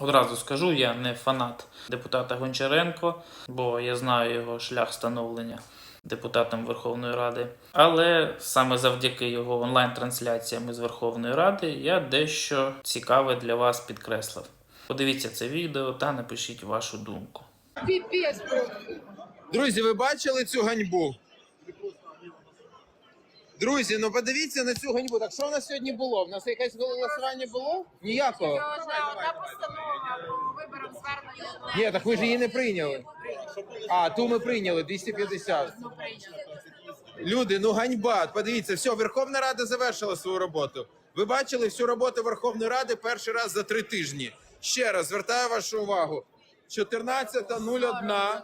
Одразу скажу, я не фанат депутата Гончаренко, бо я знаю його шлях становлення депутатом Верховної Ради. Але саме завдяки його онлайн-трансляціям із Верховної Ради я дещо цікаве для вас підкреслив. Подивіться це відео та напишіть вашу думку. Друзі, ви бачили цю ганьбу? Друзі, ну подивіться на цю ганьбу. Так що в нас сьогодні було? В нас якесь голосування було? Ніякого. Одна постанова про виборам звернення. Ні, так ви ж її не прийняли. А, ту ми прийняли 250. Люди, ну ганьба. Подивіться, все, Верховна Рада завершила свою роботу. Ви бачили всю роботу Верховної Ради перший раз за три тижні. Ще раз звертаю вашу увагу. 14.01.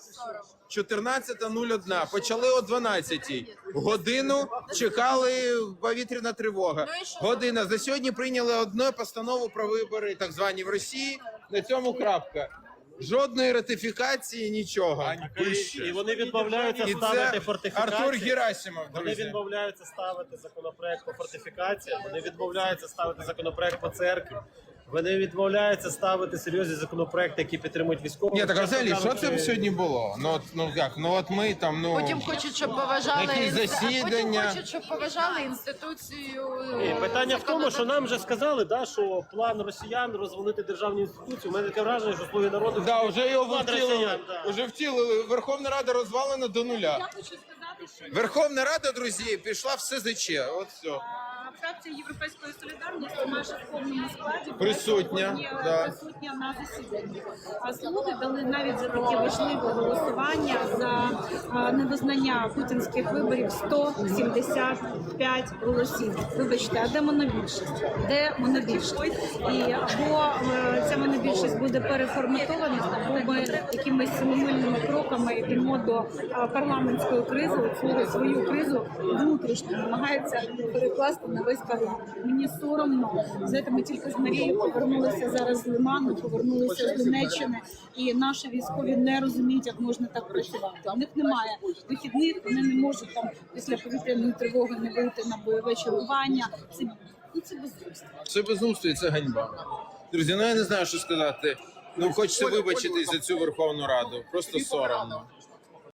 14.01. Почали о 12 Годину чекали повітряна тривога. Година. За сьогодні прийняли одну постанову про вибори, так звані в Росії. На цьому крапка. Жодної ратифікації, нічого. І вони відмовляються І ставити це фортифікації. Артур Герасимов, Вони друзі. відмовляються ставити законопроект по фортифікації, вони відмовляються ставити законопроект по церкві. Вони відмовляються ставити серйозні законопроекти, які підтримують військових. Ні, так а взагалі, що це кажучи, сьогодні було? Ну от ну як, ну от ми там, ну Потім хочуть, щоб поважали інст- засідання? Потім хочуть, щоб поважали інституцію. Ні, е, питання в тому, що нам вже сказали, да, що план росіян розвалити державні інституції. У мене таке враження, що слуги народу да, вже його втілили. росіян, да. Уже втілили. Верховна Рада розвалена до нуля. Я хочу сказати, що Верховна Рада, друзі, пішла в СЗЧ. От все. Фракція Європейської солідарності майже в повному складі Присутня, е, да. присутня на засіданні. А слуги дали навіть за таке важливе голосування за невизнання путінських виборів 175 голосів. Вибачте, а де монобільшість? Де монобільшість? І або е, ця монобільшість буде переформатована, або ми якимись семимильними кроками йдемо до е, парламентської кризи. Свою свою кризу внутрішню намагається перекласти на весь парламент. Мені соромно. Знаєте, ми тільки з Марією повернулися зараз з Лиману, повернулися з Донеччини, і наші військові не розуміють, як можна так працювати. У них немає вихідних, вони не можуть там після повітряної тривоги не вийти на бойове чергування. Це ну це безумство. Це безумство і це ганьба. Друзі, ну я не знаю, що сказати. Ну хочеться вибачитись за цю Верховну Раду. Просто соромно.